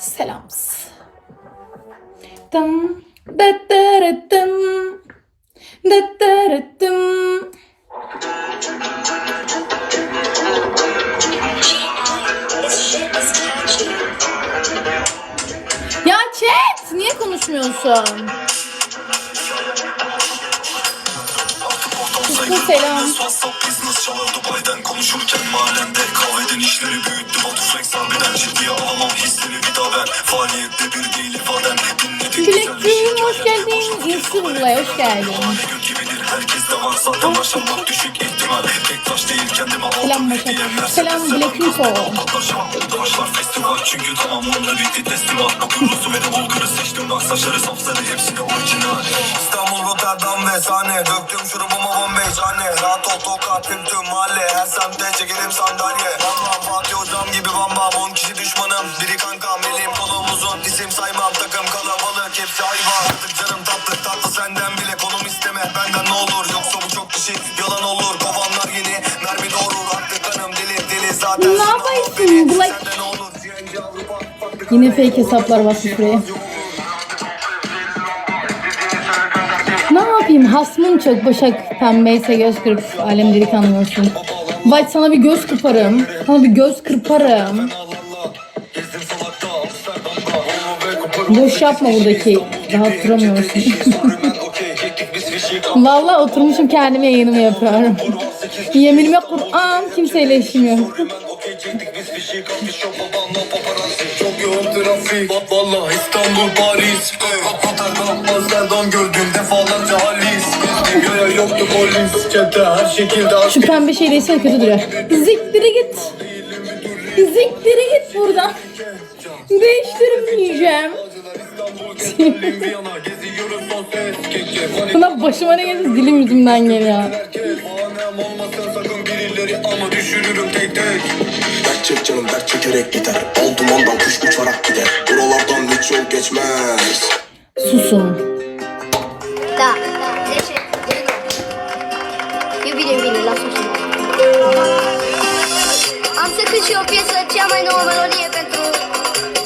Selams. Dım, dıt dırı dım, dıt dırı dım. Ya chat niye konuşmuyorsun? Kızım selam. Aldım Selam Maşallah. Selam Black festival çünkü tamamlandı bitti teslimat Bu kurusu ve de Bulgar'ı seçtim Bak saçları sapsarı hepsi de orijinal İstanbul, Rotterdam ve sahne Döktüm şurubuma Bombay cane Rahat ol tokat tüm tüm mahalle Her semte çekelim sandalye Bam bam Fatih hocam gibi bam bam On kişi düşmanım. Biri kankam Elim kolum uzun isim saymam Yine fake hesaplar basmış buraya. Ne yapayım? Hasmım çok Başak pembeyse göz kırp alem delik anlıyorsun. Vay sana bir göz kırparım. Sana bir göz kırparım. Boş yapma buradaki. Rahat duramıyorsun. Vallahi oturmuşum kendime yayınımı yapıyorum. Yeminime Kur'an kimseyle işimiyorum. Rümen okey çektik biz fişi Kafi şop babanla paparazzi Çok yoğun trafik Va- Valla İstanbul Paris Rotterdam Amsterdam gördüm defalarca halis yaya yoktu polis Çete her şekilde aşk Şu pembe şey değilse kötü duruyor. Ziktiri git. Ziktiri git buradan. Değiştirmeyeceğim. Buna başıma ne geldi dilim yüzümden geliyor. Herkes Bahanem olmasın sakın birileri Ama düşürürüm tek tek Dert çek canım dert çekerek gider Bal dumandan kuş uçarak gider Buralardan hiç yol geçmez Susun. Da, deci, Iubire bine la sus. Am să cânt și o piesă, cea mai nouă melodie pentru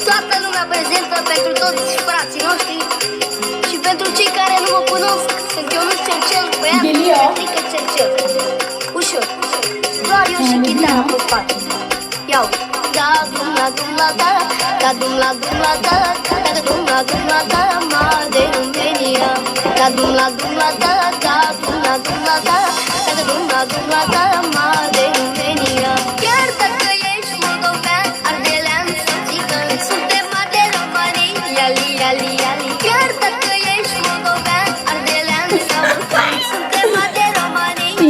toată lumea prezentă, pentru toți frații noștri și pentru cei care nu mă cunosc, sunt Ionuț Cercel, băiat Geliyor. Petrică Cercel. Chitara pe spate. Iau, da, dum la dum la da, da dum la dum la da, da da dum la dum la da, ma de România. Da dum la dum la da, da dum la dum la da, da da dum la dum la da,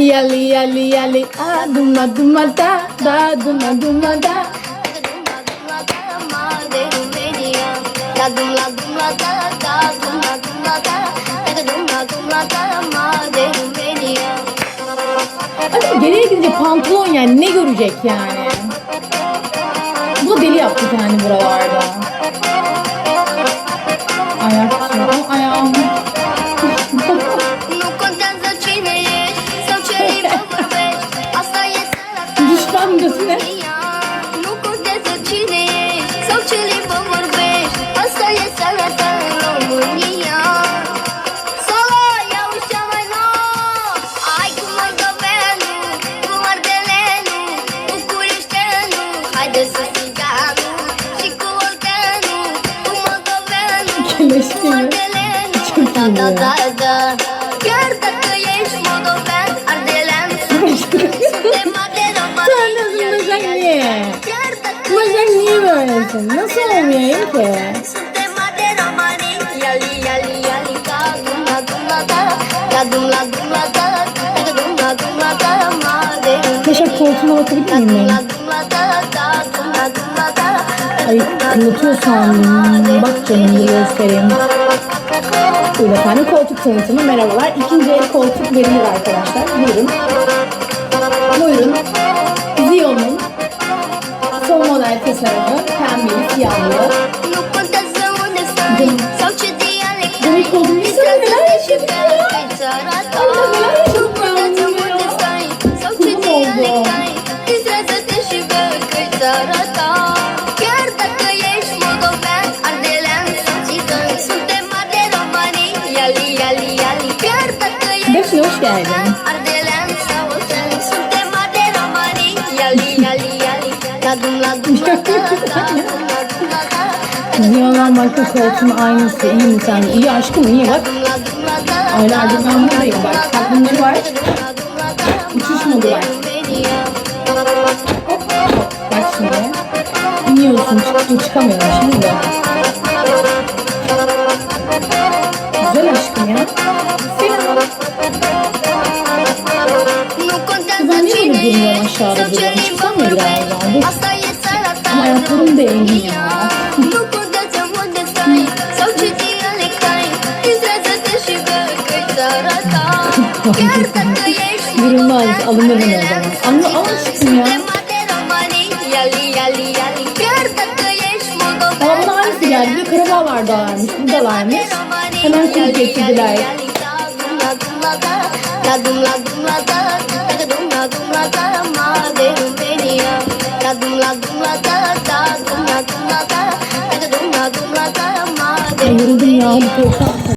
Yali yali yali a duma duma da da duma duma da. La dum la da, da dum la dum la da, da dum. Hadi geriye gidince pantolon yani ne görecek yani? Bu deli yaptı yani buralarda. Sănătatea Düşman götüne. România. Nu contează cine ești sau ce limbă vorbești, asta e sănătatea România. Solo, iau cea mai nouă, ai cu moldoveanu, cu ardeleanu, bucurișteanu, haide să țiganu, și cu olteanu, cu moldoveanu, Keleş cu gibi. ardeleanu, Çok da, iyi da, ya. da, da. Chiar dacă ești moldovean, dum la dum la da, ma de Başak koltuğuna Ca miyim ben? Ay sandım. Bak canım bir göstereyim. Buyurun efendim koltuk tanıtımı merhabalar. İkinci el koltuk verilir arkadaşlar. Buyurun. Buyurun. Zion'un sanayi tasarımı pembeli siyahlı. Demek şey. hoş geldin. Ladum ladum Dünyadan başka koltuğun aynısı. İyi sen? İyi aşkım iyi bak. Aylardır ben buradayım bak. Takvimleri var. Uçuş modu var. Bak şimdi. İniyorsun çıktı çıkamıyorum şimdi de. Güzel aşkım ya. Ayaklarım değmiyor ya. Durulmaz. Alınırım o zaman. Anla al aşkım ya. Ama bana aynısı geldi. Bir Karabağ vardı varmış. Buradalarmış. Hemen kurup getirdiler. Maderum Yoruldum ya.